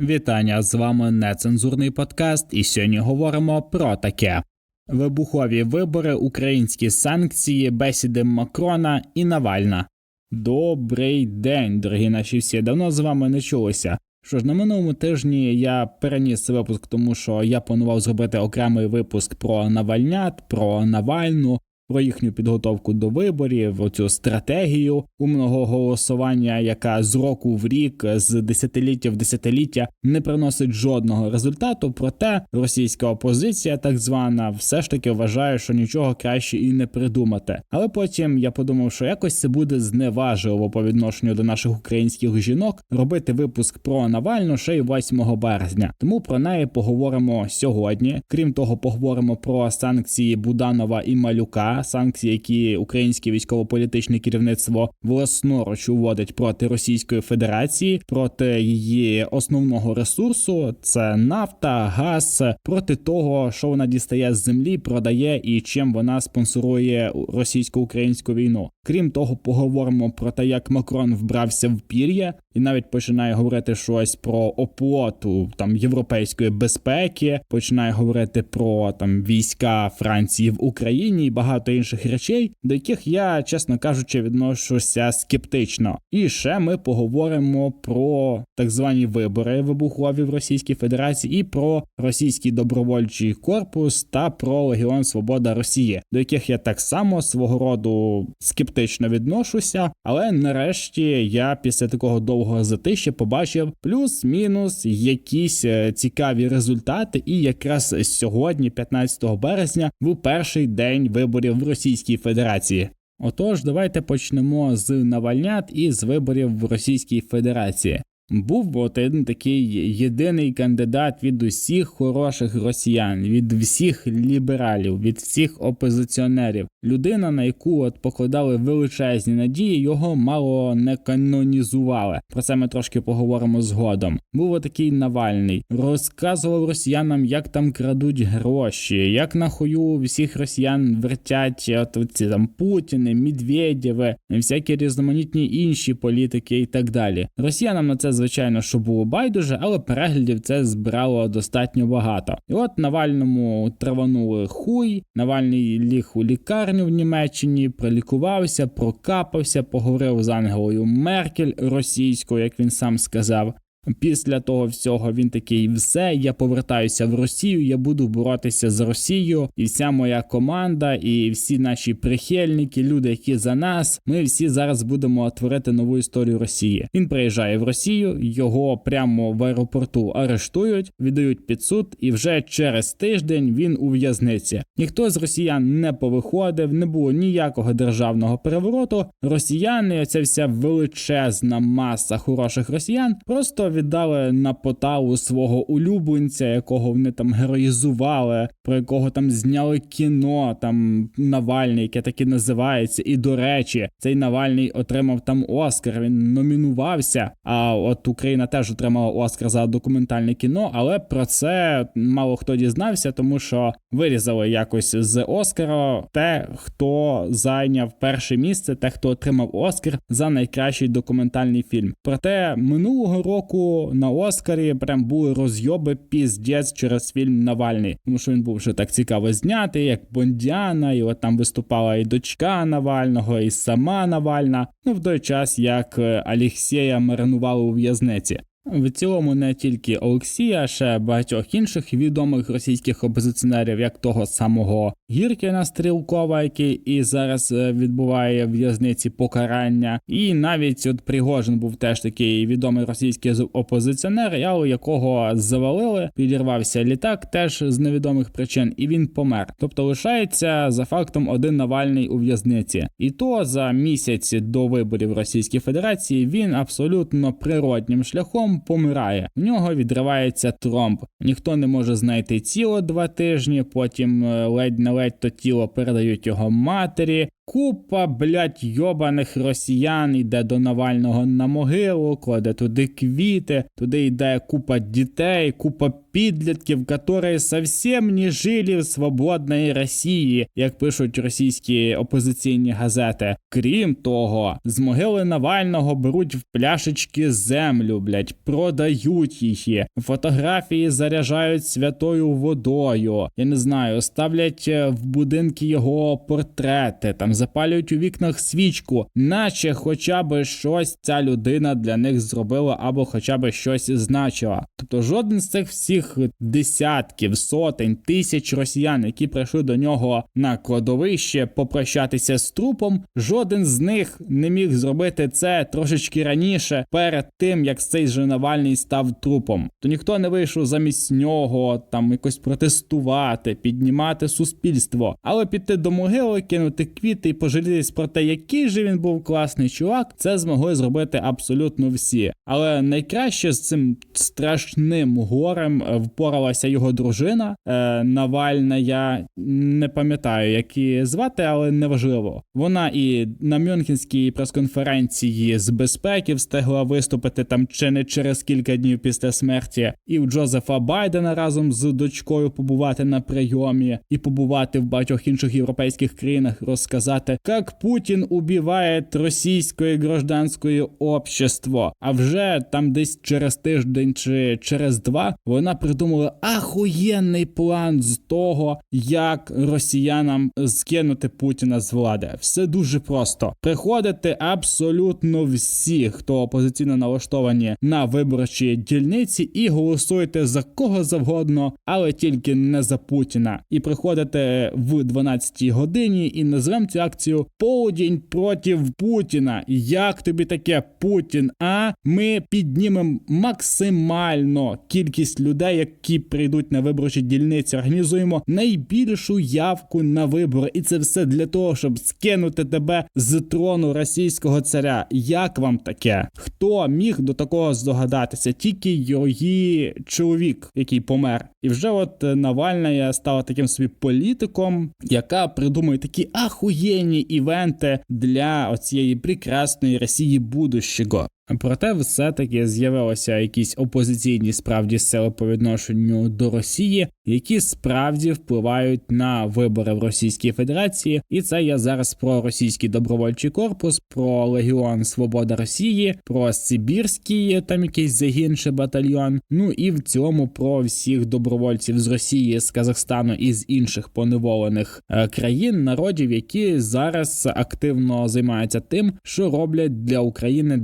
Вітання з вами нецензурний подкаст, і сьогодні говоримо про таке: вибухові вибори, українські санкції, бесіди Макрона і Навальна. Добрий день, дорогі наші всі. Давно з вами не чулися. Що ж, на минулому тижні я переніс випуск, тому що я планував зробити окремий випуск про Навальнят, про Навальну, про їхню підготовку до виборів, оцю стратегію умного голосування, яка з року в рік, з десятиліття в десятиліття не приносить жодного результату. Проте російська опозиція, так звана, все ж таки вважає, що нічого краще і не придумати. Але потім я подумав, що якось це буде зневажливо по відношенню до наших українських жінок робити випуск про Навальну ще й 8 березня. Тому про неї поговоримо сьогодні. Крім того, поговоримо про санкції Буданова і Малюка санкції, які українське військово-політичне керівництво власноруч уводить проти Російської Федерації, проти її основного ресурсу це нафта, газ, проти того, що вона дістає з землі, продає і чим вона спонсорує російсько-українську війну. Крім того, поговоримо про те, як Макрон вбрався в пір'я, і навіть починає говорити щось про оплоту там європейської безпеки, починає говорити про там війська Франції в Україні і багато інших речей, до яких я, чесно кажучи, відношуся скептично. І ще ми поговоримо про так звані вибори вибухові в Російській Федерації і про російський добровольчий корпус та про Легіон Свобода Росії, до яких я так само свого роду скептично відношуся. Але нарешті я після такого довгого затища побачив плюс-мінус якісь е, цікаві результати. І якраз сьогодні, 15 березня, в перший день виборів в Російській Федерації. Отож, давайте почнемо з Навальнят і з виборів в Російській Федерації. Був один такий єдиний кандидат від усіх хороших росіян, від всіх лібералів, від всіх опозиціонерів. Людина, на яку от покладали величезні надії, його мало не канонізували. Про це ми трошки поговоримо згодом. Був отакий Навальний, розказував росіянам, як там крадуть гроші, як на хою всіх росіян вертять от ці там Путіни, Медведєви, всякі різноманітні інші політики і так далі. Росіянам на це звичайно, що було байдуже, але переглядів це збирало достатньо багато. І от Навальному траванули хуй, Навальний ліг у лікарню в Німеччині, пролікувався, прокапався, поговорив з Ангелою Меркель російською, як він сам сказав. Після того всього він такий: все, я повертаюся в Росію, я буду боротися з Росією, і вся моя команда, і всі наші прихильники, люди, які за нас, ми всі зараз будемо творити нову історію Росії. Він приїжджає в Росію, його прямо в аеропорту арештують, віддають під суд, і вже через тиждень він у в'язниці. Ніхто з росіян не повиходив, не було ніякого державного перевороту. Росіяни, оця вся величезна маса хороших росіян, просто віддали на поталу свого улюбленця, якого вони там героїзували, про якого там зняли кіно, там Навальний, яке так і називається. І до речі, цей Навальний отримав там Оскар. Він номінувався. А от Україна теж отримала Оскар за документальне кіно, але про це мало хто дізнався, тому що вирізали якось з Оскара те, хто зайняв перше місце, те, хто отримав Оскар за найкращий документальний фільм. Проте минулого року на Оскарі прям були розйоби піздець через фільм Навальний, тому що він був вже так цікаво знятий, як Бондіана, і от там виступала і дочка Навального, і сама Навальна. Ну в той час як Алексія маринували у в'язниці. В цілому не тільки Олексія, а ще багатьох інших відомих російських опозиціонерів, як того самого Гіркіна Стрілкова, який і зараз відбуває в в'язниці покарання, і навіть от Пригожин був теж такий відомий російський опозиціонер, але якого завалили, підірвався літак, теж з невідомих причин, і він помер. Тобто лишається за фактом один Навальний у в'язниці, і то за місяць до виборів Російської Федерації він абсолютно природнім шляхом помирає. В нього відривається тромб. Ніхто не може знайти тіло два тижні. Потім ледь на ледь то тіло передають його матері. Купа, блядь, йобаних росіян йде до Навального на могилу, кладе туди квіти, туди йде купа дітей, купа підлітків, які совсем не жили в свободній Росії, як пишуть російські опозиційні газети. Крім того, з могили Навального беруть в пляшечки землю, блядь, продають її. Фотографії заряджають святою водою. Я не знаю, ставлять е, в будинки його портрети, там запалюють у вікнах свічку, наче хоча б щось ця людина для них зробила, або хоча б щось значила. Тобто жоден з цих всіх десятків, сотень, тисяч росіян, які прийшли до нього на кладовище попрощатися з трупом, жоден з них не міг зробити це трошечки раніше, перед тим як цей же Навальний став трупом. То ніхто не вийшов замість нього там якось протестувати, піднімати суспільство, але піти до могили, кинути квіти і пожалітись про те, який же він був класний чувак, це змогли зробити абсолютно всі. Але найкраще з цим страшним горем е, впоралася його дружина е, Навальна. Я не пам'ятаю, як її звати, але неважливо. Вона і на Мюнхенській прес-конференції з безпеки встигла виступити там чи не через кілька днів після смерті, і у Джозефа Байдена разом з дочкою побувати на прийомі і побувати в багатьох інших європейських країнах, розказати, як Путін убиває російське гражданське общество. А вже там десь через тиждень чи через два вона придумала ахуєнний план з того, як росіянам скинути Путіна з влади. Все дуже просто. Приходити абсолютно всі, хто опозиційно налаштовані на виборчі дільниці, і голосуйте за кого завгодно, але тільки не за Путіна. І приходите в 12 годині і назвемо цю акцію Полдень проти Путіна. Як тобі таке Путін? А ми піднімемо максимально кількість людей, які прийдуть на виборчі дільниці. Організуємо найбільшу явку на вибори, і це все для того, щоб скинути тебе з трону російського царя. Як вам таке? Хто міг до такого здогадатися? Тільки її чоловік, який помер. І вже от Навальна стала таким собі політиком, яка придумує такі ахуєнні івенти для оцієї прекрасної Росії будущого. Проте, все-таки з'явилися якісь опозиційні справді сили по відношенню до Росії, які справді впливають на вибори в Російській Федерації, і це я зараз про російський добровольчий корпус, про Легіон Свобода Росії, про Сибірський там якийсь загін чи батальйон. Ну і в цілому про всіх добровольців з Росії, з Казахстану і з інших поневолених е, країн, народів, які зараз активно займаються тим, що роблять для України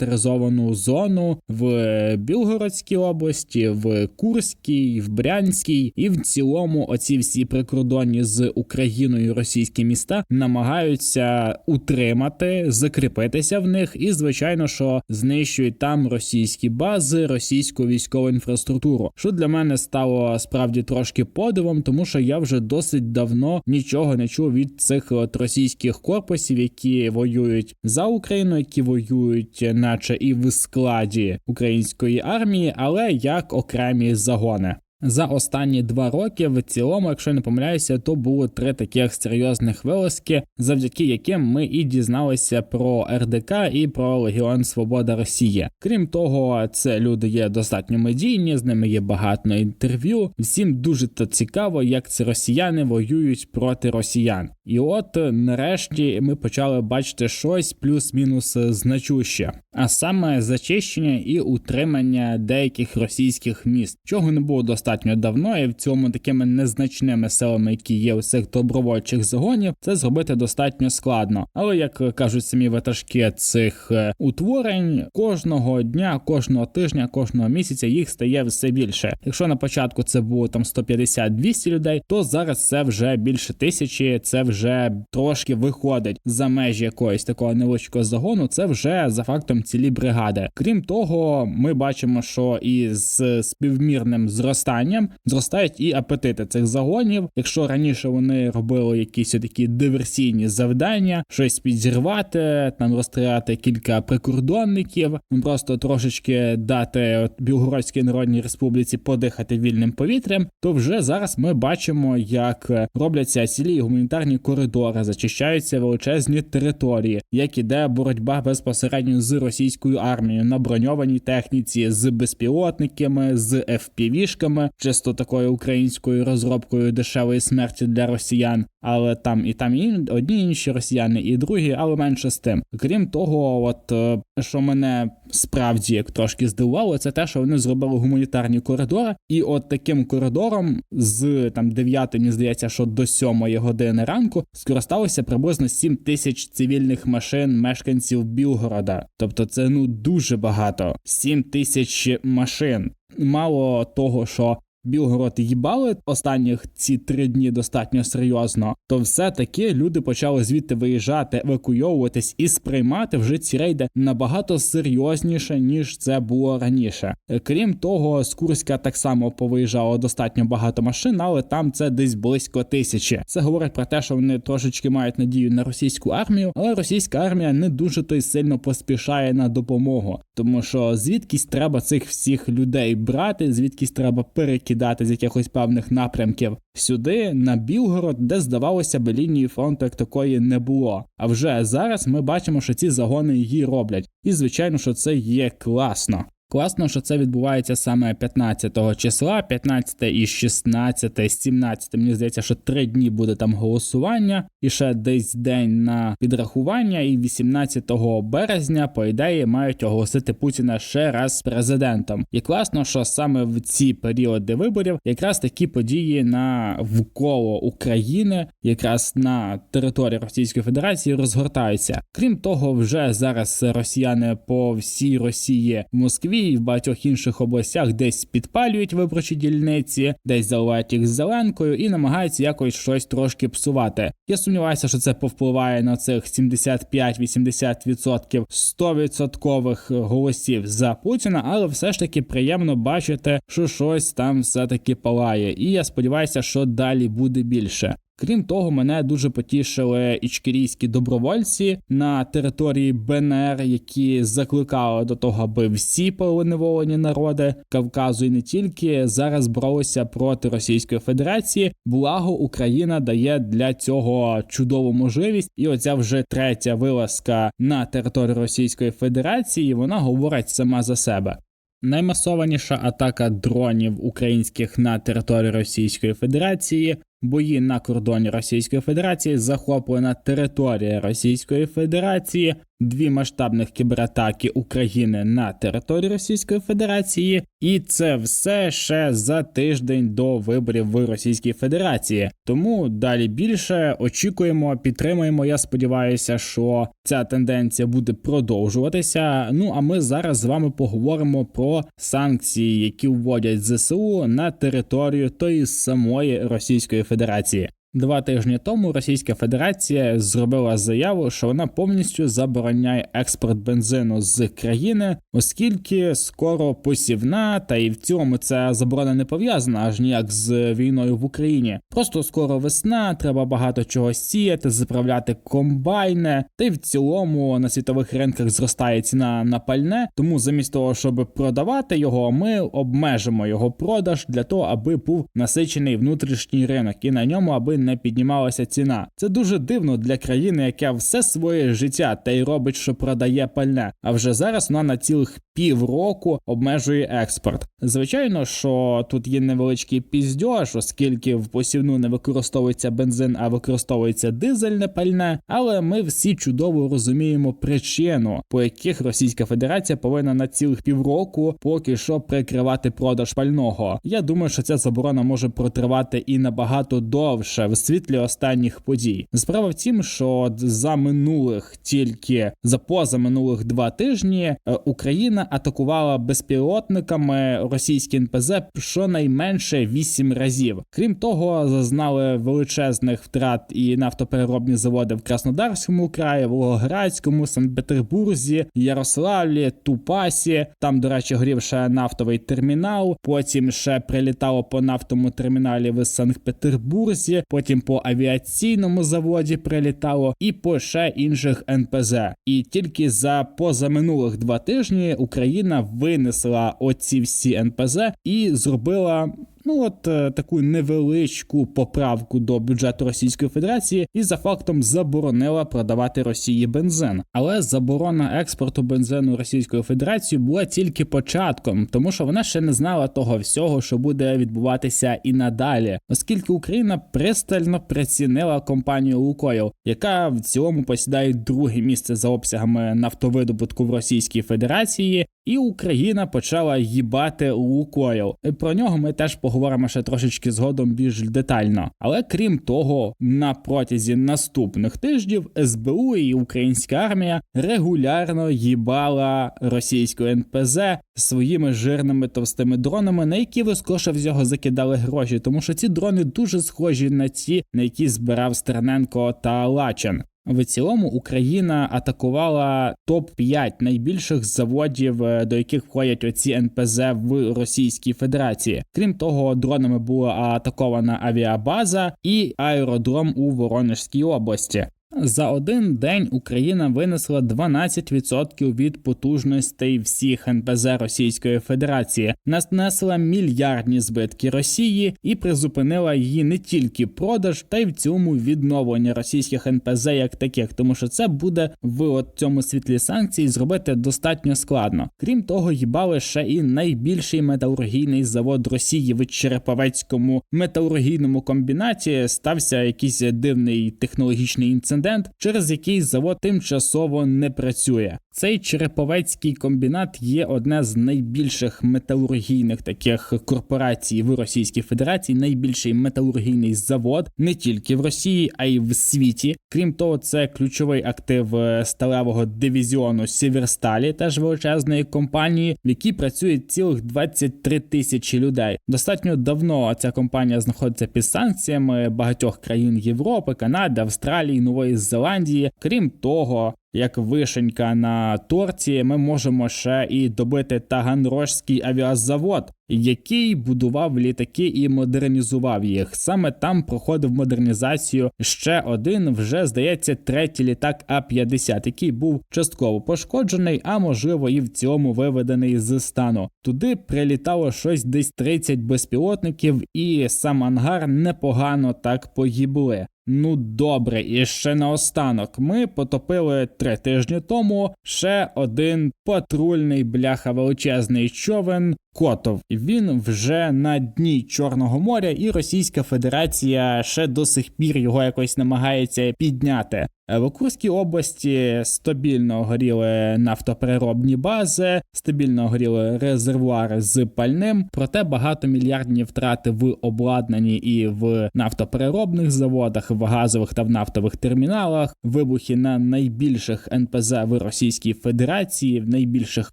демілітаризовану зону в Білгородській області, в Курській, в Брянській, і в цілому оці всі прикордонні з Україною російські міста намагаються утримати, закріпитися в них, і звичайно, що знищують там російські бази, російську військову інфраструктуру, що для мене стало справді трошки подивом, тому що я вже досить давно нічого не чув від цих от російських корпусів, які воюють за Україну, які воюють, наче і в складі української армії, але як окремі загони. За останні два роки в цілому, якщо я не помиляюся, то було три таких серйозних вилазки, завдяки яким ми і дізналися про РДК і про Легіон Свобода Росії. Крім того, це люди є достатньо медійні, з ними є багато інтерв'ю. Всім дуже то цікаво, як ці росіяни воюють проти росіян. І от нарешті ми почали бачити щось плюс-мінус значуще, а саме зачищення і утримання деяких російських міст, чого не було достатньо давно, і в цьому такими незначними силами, які є у цих добровольчих загонів, це зробити достатньо складно. Але як кажуть самі ватажки цих е, утворень, кожного дня, кожного тижня, кожного місяця їх стає все більше. Якщо на початку це було там 150-200 людей, то зараз це вже більше тисячі, це вже трошки виходить за межі якогось такого невеличкого загону. Це вже за фактом цілі бригади. Крім того, ми бачимо, що із співмірним зростанням зростанням зростають і апетити цих загонів. Якщо раніше вони робили якісь такі диверсійні завдання, щось підзірвати, там розстріляти кілька прикордонників, ну, просто трошечки дати от Білгородській Народній Республіці подихати вільним повітрям, то вже зараз ми бачимо, як робляться цілі гуманітарні коридори, зачищаються величезні території, як іде боротьба безпосередньо з російською армією на броньованій техніці, з безпілотниками, з FPV-шками, чисто такою українською розробкою дешевої смерті для росіян. Але там і там і одні інші росіяни, і другі, але менше з тим. Крім того, от е, що мене справді як трошки здивувало, це те, що вони зробили гуманітарні коридори, і от таким коридором з там 9, мені здається, що до 7 години ранку скористалося приблизно 7 тисяч цивільних машин мешканців Білгорода. Тобто, це ну дуже багато. 7 тисяч машин. Мало того, що Білгород їбали останніх ці три дні достатньо серйозно, то все-таки люди почали звідти виїжджати, евакуйовуватись і сприймати вже ці рейди набагато серйозніше ніж це було раніше. Крім того, з Курська так само повиїжджало достатньо багато машин, але там це десь близько тисячі. Це говорить про те, що вони трошечки мають надію на російську армію, але російська армія не дуже то й сильно поспішає на допомогу, тому що звідкись треба цих всіх людей брати, звідкись треба перекидати з якихось певних напрямків сюди, на Білгород, де здавалося би лінії фронту як такої не було. А вже зараз ми бачимо, що ці загони її роблять, і звичайно, що це є класно. Класно, що це відбувається саме 15 числа, 15 і 16, 17, Мені здається, що три дні буде там голосування, і ще десь день на підрахування. І 18 березня, по ідеї, мають оголосити Путіна ще раз президентом. І класно, що саме в ці періоди виборів якраз такі події на вколо України, якраз на території Російської Федерації розгортаються. Крім того, вже зараз росіяни по всій Росії в Москві і в багатьох інших областях десь підпалюють виборчі дільниці, десь заливають їх зеленкою і намагаються якось щось трошки псувати. Я сумніваюся, що це повпливає на цих 75-80% 100% голосів за Путіна, але все ж таки приємно бачити, що щось там все таки палає. І я сподіваюся, що далі буде більше. Крім того, мене дуже потішили ічкерійські добровольці на території БНР, які закликали до того, аби всі поневолені народи Кавказу і не тільки зараз боролися проти Російської Федерації. Благо Україна дає для цього чудову можливість, і оця вже третя вилазка на територію Російської Федерації. Вона говорить сама за себе. Наймасованіша атака дронів українських на території Російської Федерації, бої на кордоні Російської Федерації, захоплена територія Російської Федерації, дві масштабних кібератаки України на території Російської Федерації, і це все ще за тиждень до виборів в Російській Федерації. Тому далі більше очікуємо, підтримуємо. Я сподіваюся, що ця тенденція буде продовжуватися. Ну а ми зараз з вами поговоримо про санкції, які вводять ЗСУ на територію тої самої Російської Федерації. Федерації. Два тижні тому Російська Федерація зробила заяву, що вона повністю забороняє експорт бензину з країни, оскільки скоро посівна, та і в цьому ця заборона не пов'язана аж ніяк з війною в Україні. Просто скоро весна, треба багато чого сіяти, заправляти комбайни, та й в цілому на світових ринках зростає ціна на пальне. Тому замість того, щоб продавати його, ми обмежимо його продаж для того, аби був насичений внутрішній ринок, і на ньому аби не піднімалася ціна. Це дуже дивно для країни, яка все своє життя та й робить, що продає пальне. А вже зараз вона на цілих півроку обмежує експорт. Звичайно, що тут є невеличкий піздьош, оскільки в посівну не використовується бензин, а використовується дизельне пальне. Але ми всі чудово розуміємо причину, по яких Російська Федерація повинна на цілих півроку поки що прикривати продаж пального. Я думаю, що ця заборона може протривати і набагато довше в світлі останніх подій. Справа в тім, що за минулих тільки за позаминулих два тижні е, Україна атакувала безпілотниками російські НПЗ щонайменше 8 разів. Крім того, зазнали величезних втрат і нафтопереробні заводи в Краснодарському краї, Волгоградському, Санкт-Петербурзі, Ярославлі, Тупасі. Там, до речі, горів ще нафтовий термінал. Потім ще прилітало по нафтовому терміналі в Санкт-Петербурзі. Потім по авіаційному заводі прилітало і по ще інших НПЗ. І тільки за позаминулих два тижні Україна винесла оці всі НПЗ і зробила. Ну, от е, таку невеличку поправку до бюджету Російської Федерації і за фактом заборонила продавати Росії бензин. Але заборона експорту бензину Російською Федерацією була тільки початком, тому що вона ще не знала того всього, що буде відбуватися і надалі, оскільки Україна пристально прицінила компанію Лукойл, яка в цілому посідає друге місце за обсягами нафтовидобутку в Російській Федерації. І Україна почала їбати Лукойл. Про нього ми теж поговоримо ще трошечки згодом більш детально. Але крім того, на протязі наступних тижнів СБУ і українська армія регулярно їбала російську НПЗ своїми жирними товстими дронами, на які ви скоше всього закидали гроші, тому що ці дрони дуже схожі на ті, на які збирав Стерненко та Лачен. В цілому Україна атакувала топ 5 найбільших заводів, е, до яких входять оці НПЗ в Російській Федерації. Крім того, дронами була атакована авіабаза і аеродром у Воронежській області. За один день Україна винесла 12% від потужностей всіх НПЗ Російської Федерації, нанесла мільярдні збитки Росії і призупинила її не тільки продаж, та й в цьому відновлення російських НПЗ як таких, тому що це буде в от цьому світлі санкцій зробити достатньо складно. Крім того, їбали ще і найбільший металургійний завод Росії в Череповецькому металургійному комбінаті. Стався якийсь дивний технологічний інцидент, через який завод тимчасово не працює. Цей Череповецький комбінат є одне з найбільших металургійних таких корпорацій в Російській Федерації, найбільший металургійний завод не тільки в Росії, а й в світі. Крім того, це ключовий актив е, сталевого дивізіону Сіверсталі, теж величезної компанії, в якій працює цілих 23 тисячі людей. Достатньо давно ця компанія знаходиться під санкціями багатьох країн Європи, Канади, Австралії, Нової Зеландії. Крім того, як вишенька на торті, ми можемо ще і добити Таганрожський авіазавод, який будував літаки і модернізував їх. Саме там проходив модернізацію ще один, вже здається, третій літак А-50, який був частково пошкоджений, а можливо і в цьому виведений з стану. Туди прилітало щось десь 30 безпілотників, і сам ангар непогано так погибли. Ну добре, і ще наостанок. Ми потопили три тижні тому ще один патрульний бляха величезний човен. Котов він вже на дні Чорного моря, і Російська Федерація ще до сих пір його якось намагається підняти. В Курській області стабільно горіли нафтопереробні бази, стабільно горіли резервуари з пальним, проте багатомільярдні втрати в обладнанні і в нафтопереробних заводах, в газових та в нафтових терміналах, вибухи на найбільших НПЗ в Російській Федерації, в найбільших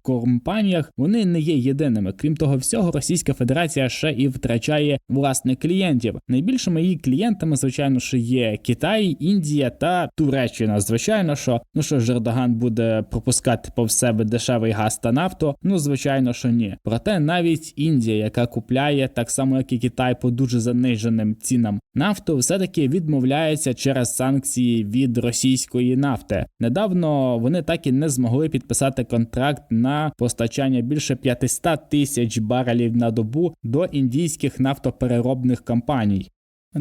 компаніях. Вони не є єдиними. Крім того всього, Російська Федерація ще і втрачає власних клієнтів. Найбільшими її клієнтами, звичайно, що є Китай, Індія та Туреччина. Звичайно, що ну що ж Ердоган буде пропускати повз себе дешевий газ та нафту. Ну звичайно, що ні. Проте навіть Індія, яка купляє так само, як і Китай, по дуже заниженим цінам нафту, все таки відмовляється через санкції від російської нафти. Недавно вони так і не змогли підписати контракт на постачання більше 500 тисяч барелів на добу до індійських нафтопереробних компаній.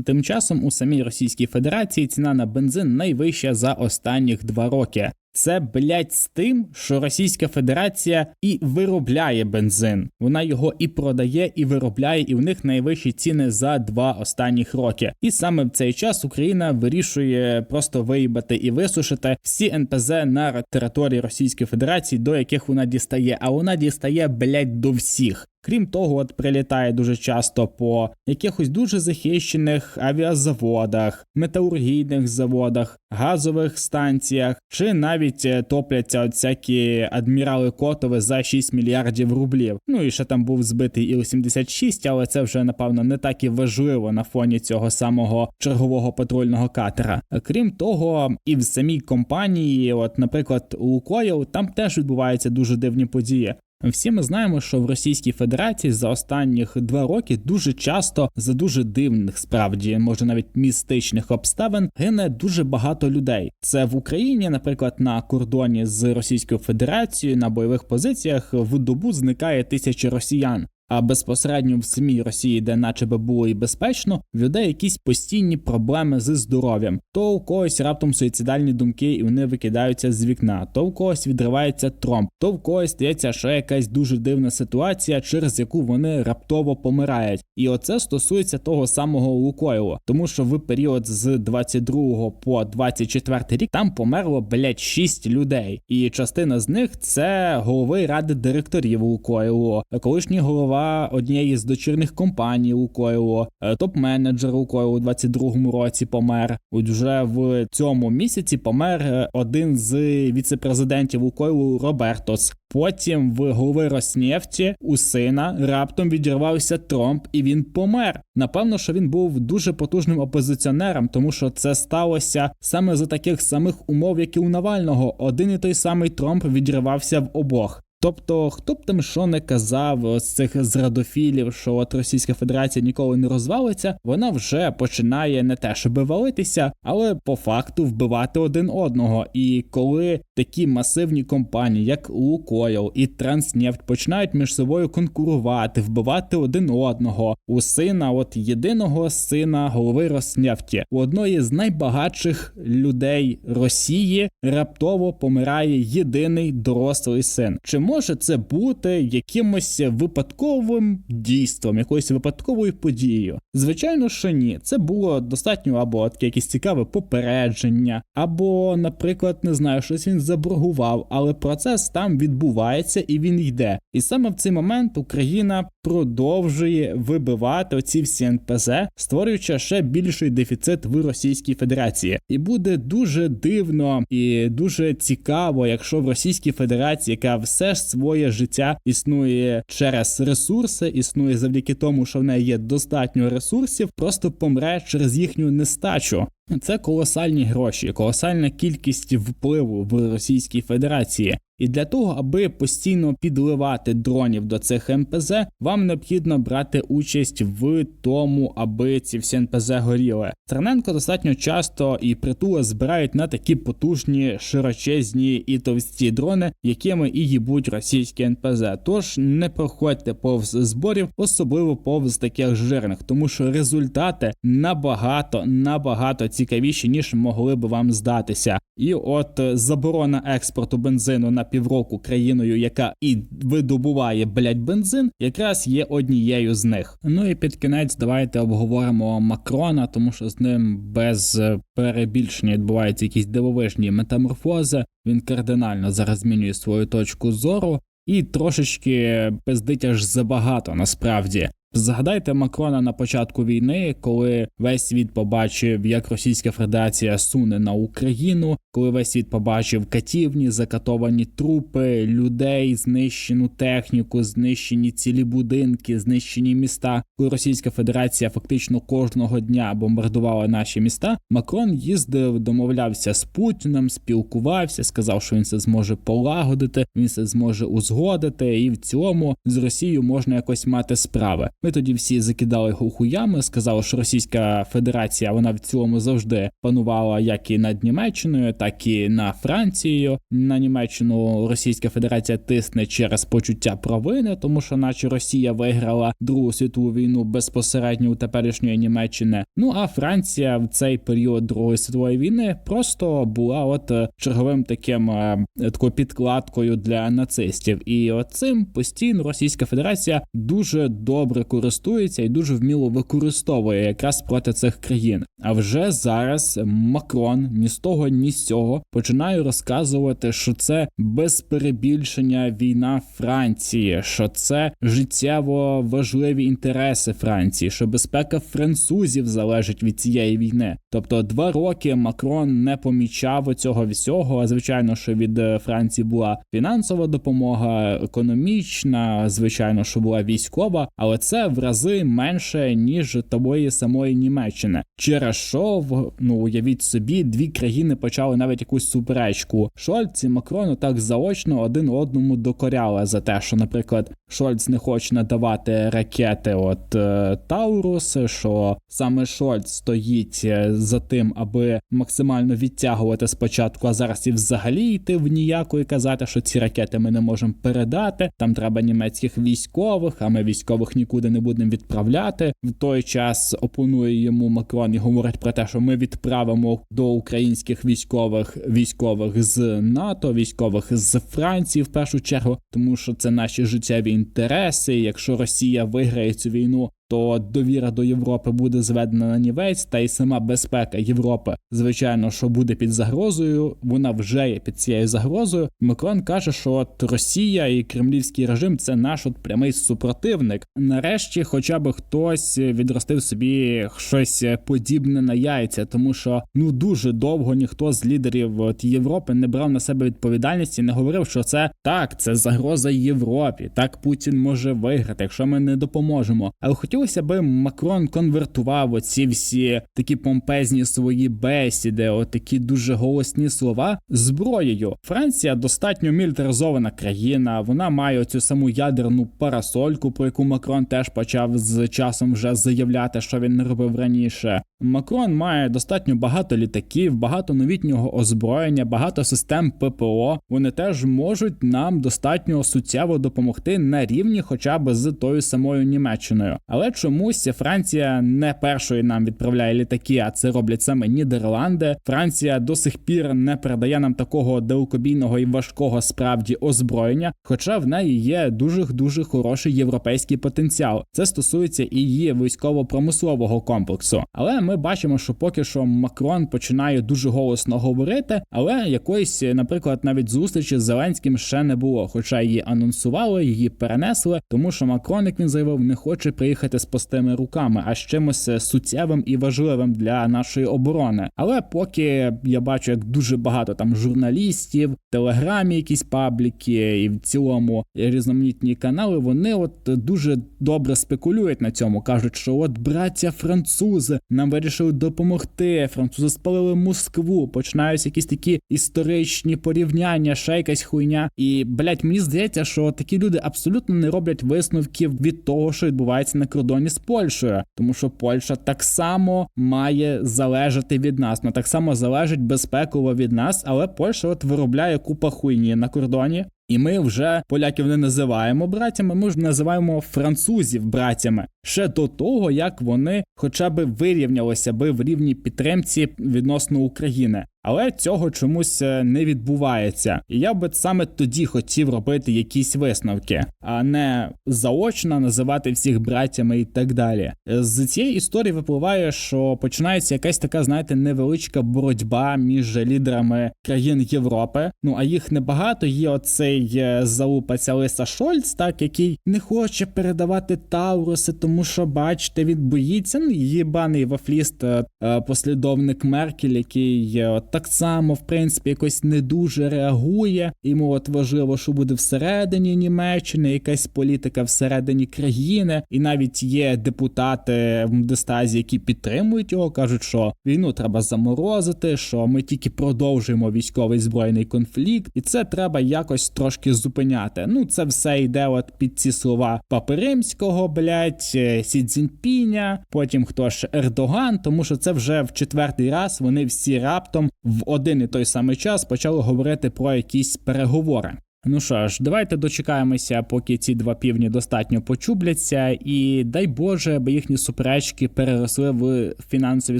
Тим часом у самій Російській Федерації ціна на бензин найвища за останніх два роки. Це блять з тим, що Російська Федерація і виробляє бензин. Вона його і продає, і виробляє, і в них найвищі ціни за два останніх роки. І саме в цей час Україна вирішує просто виїбати і висушити всі НПЗ на території Російської Федерації, до яких вона дістає. А вона дістає блять до всіх. Крім того, от прилітає дуже часто по якихось дуже захищених авіазаводах, металургійних заводах, газових станціях чи навіть навіть е, топляться от всякі адмірали Котови за 6 мільярдів рублів. Ну і ще там був збитий Іл-76, але це вже напевно не так і важливо на фоні цього самого чергового патрульного катера. Крім того, і в самій компанії, от, наприклад, у Лукойл, там теж відбуваються дуже дивні події. Всі ми знаємо, що в Російській Федерації за останніх два роки дуже часто за дуже дивних, справді може навіть містичних обставин гине дуже багато людей. Це в Україні, наприклад, на кордоні з Російською Федерацією на бойових позиціях в добу зникає тисячі росіян. А безпосередньо в самій Росії, де наче би було і безпечно, в людей якісь постійні проблеми зі здоров'ям. То у когось раптом суїцидальні думки, і вони викидаються з вікна, то в когось відривається тромб, то в когось стається ще якась дуже дивна ситуація, через яку вони раптово помирають. І оце стосується того самого Лукойлу, тому що в період з 22 по 24 рік там померло блять 6 людей, і частина з них це голови ради директорів Лукойлу, колишній голова однієї з дочірних компаній Лукойлу, е, топ-менеджер Лукойлу у 22-му році помер. От вже в цьому місяці помер е, один з віцепрезидентів Лукойлу Робертос. Потім в голови Роснефті у сина раптом відірвався Тромп, і він помер. Напевно, що він був дуже потужним опозиціонером, тому що це сталося саме за таких самих умов, як і у Навального. Один і той самий Тромп відірвався в обох. Тобто, хто б там що не казав з цих зрадофілів, що от Російська Федерація ніколи не розвалиться, вона вже починає не те, щоб валитися, але по факту вбивати один одного. І коли такі масивні компанії, як Лукойл і Транснефть, починають між собою конкурувати, вбивати один одного, у сина, от єдиного сина голови Роснефті, у одної з найбагатших людей Росії раптово помирає єдиний дорослий син. Чи може це бути якимось випадковим дійством, якоюсь випадковою подією? Звичайно, що ні. Це було достатньо або таке якесь цікаве попередження, або, наприклад, не знаю, щось він заборгував, але процес там відбувається і він йде. І саме в цей момент Україна продовжує вибивати оці всі НПЗ, створюючи ще більший дефіцит в Російській Федерації. І буде дуже дивно і дуже цікаво, якщо в Російській Федерації, яка все ж своє життя існує через ресурси, існує завдяки тому, що в неї є достатньо ресурсів, просто помре через їхню нестачу. Це колосальні гроші, колосальна кількість впливу в Російській Федерації. І для того, аби постійно підливати дронів до цих МПЗ, вам необхідно брати участь в тому, аби ці всі НПЗ горіли. Стерненко достатньо часто і притула збирають на такі потужні, широчезні і товсті дрони, якими і їбуть російські НПЗ. Тож не проходьте повз зборів, особливо повз таких жирних, тому що результати набагато набагато цікавіші ніж могли би вам здатися. І от заборона експорту бензину на півроку країною, яка і видобуває блять бензин, якраз є однією з них. Ну і під кінець давайте обговоримо Макрона, тому що з ним без перебільшення відбуваються якісь дивовижні метаморфози. Він кардинально зараз змінює свою точку зору. І трошечки пиздить аж забагато насправді. Згадайте Макрона на початку війни, коли весь світ побачив, як Російська Федерація суне на Україну, коли весь світ побачив катівні, закатовані трупи, людей, знищену техніку, знищені цілі будинки, знищені міста. Коли Російська Федерація фактично кожного дня бомбардувала наші міста. Макрон їздив, домовлявся з Путіним, спілкувався, сказав, що він це зможе полагодити, він це зможе узгодити, і в цілому з Росією можна якось мати справи. Ми тоді всі закидали його хуями, сказали, що Російська Федерація вона в цілому завжди панувала як і над Німеччиною, так і на Францією. На Німеччину Російська Федерація тисне через почуття провини, тому що, наче Росія виграла Другу світову війну безпосередньо у теперішньої Німеччини. Ну а Франція в цей період Другої світової війни просто була от черговим таким е, такою підкладкою для нацистів, і оцим постійно Російська Федерація дуже добре користується і дуже вміло використовує якраз проти цих країн. А вже зараз Макрон ні з того, ні з цього починає розказувати, що це без перебільшення війна Франції, що це життєво важливі інтереси Франції, що безпека французів залежить від цієї війни. Тобто, два роки Макрон не помічав цього всього. Звичайно, що від е, Франції була фінансова допомога, економічна, звичайно, що була військова, але це в рази менше ніж тобої самої Німеччини. Через що в ну уявіть собі, дві країни почали навіть якусь суперечку. Шольц і Макрону так заочно один одному докоряли за те, що, наприклад, Шольц не хоче надавати ракети от е, Таурус, що саме Шольц стоїть е, за тим, аби максимально відтягувати спочатку, а зараз і взагалі йти в ніяку і казати, що ці ракети ми не можемо передати. Там треба німецьких військових, а ми військових нікуди не будемо відправляти. В той час опонує йому Макрон і говорить про те, що ми відправимо до українських військових військових з НАТО, військових з Франції в першу чергу, тому що це наші життєві інтереси. Якщо Росія виграє цю війну, то довіра до Європи буде зведена на нівець, та й сама безпека Європи, звичайно, що буде під загрозою. Вона вже є під цією загрозою. Макрон каже, що от Росія і кремлівський режим це наш от прямий супротивник. Нарешті, хоча б хтось відростив собі щось подібне на яйця, тому що ну дуже довго ніхто з лідерів от Європи не брав на себе відповідальність і не говорив, що це так, це загроза Європі. Так Путін може виграти, якщо ми не допоможемо. Але хотів хотілося би Макрон конвертував оці всі такі помпезні свої бесіди, отакі дуже голосні слова зброєю. Франція достатньо мілітаризована країна. Вона має оцю саму ядерну парасольку, про яку Макрон теж почав з часом вже заявляти, що він не робив раніше. Макрон має достатньо багато літаків, багато новітнього озброєння, багато систем ППО. Вони теж можуть нам достатньо суттєво допомогти на рівні, хоча б з тою самою Німеччиною. Але чомусь Франція не першою нам відправляє літаки, а це роблять саме Нідерланди. Франція до сих пір не передає нам такого далекобійного і важкого справді озброєння, хоча в неї є дуже дуже хороший європейський потенціал. Це стосується і її військово-промислового комплексу. Але ми бачимо, що поки що Макрон починає дуже голосно говорити, але якоїсь, наприклад, навіть зустрічі з Зеленським ще не було. Хоча її анонсували, її перенесли, тому що Макрон, як він заявив, не хоче приїхати з пустими руками, а з чимось суттєвим і важливим для нашої оборони. Але поки я бачу, як дуже багато там журналістів, телеграмі, якісь пабліки, і в цілому різноманітні канали, вони от дуже добре спекулюють на цьому. кажуть, що от браття французи нам вирішили допомогти. Французи спалили Москву. Починаються якісь такі історичні порівняння, ще якась хуйня. І блять, мені здається, що такі люди абсолютно не роблять висновків від того, що відбувається на кордоні з Польщею, тому що Польща так само має залежати від нас. Ну так само залежить безпеково від нас, але Польща от виробляє купа хуйні на кордоні. І ми вже поляків не називаємо братями, ми ж називаємо французів братями ще до того, як вони хоча б вирівнялися би в рівні підтримці відносно України. Але цього чомусь е, не відбувається, і я би саме тоді хотів робити якісь висновки, а не заочно називати всіх братями і так далі. З цієї історії випливає, що починається якась така, знаєте, невеличка боротьба між лідерами країн Європи. Ну а їх небагато. Є оцей е, залупаця Лиса Шольц, так який не хоче передавати Тауруси, тому що, бачите, він боїться. Ну єбаний вафліст, е, послідовник Меркель, який так само, в принципі, якось не дуже реагує. Йому от важливо, що буде всередині Німеччини, якась політика всередині країни, і навіть є депутати в Мдестазі, які підтримують його, кажуть, що війну треба заморозити, що ми тільки продовжуємо військовий збройний конфлікт, і це треба якось трошки зупиняти. Ну, це все йде от під ці слова Папи Римського, блять, Сі Цзіньпіня, потім хто ж Ердоган, тому що це вже в четвертий раз вони всі раптом в один і той самий час почали говорити про якісь переговори. Ну що ж, давайте дочекаємося, поки ці два півні достатньо почубляться, і дай Боже, аби їхні суперечки переросли в фінансові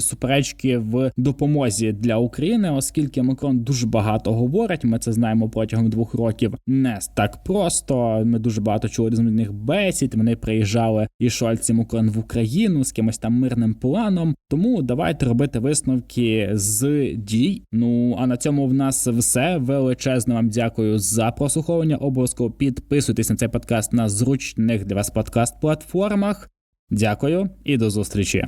суперечки в допомозі для України, оскільки Макрон дуже багато говорить. Ми це знаємо протягом двох років. Не так просто. Ми дуже багато чули з них бесід. Вони приїжджали і Шольц і Макрон в Україну з кимось там мирним планом. Тому давайте робити висновки з дій. Ну а на цьому в нас все. Величезно вам дякую за прослуховування. Обов'язково підписуйтесь на цей подкаст на зручних для вас подкаст платформах. Дякую і до зустрічі.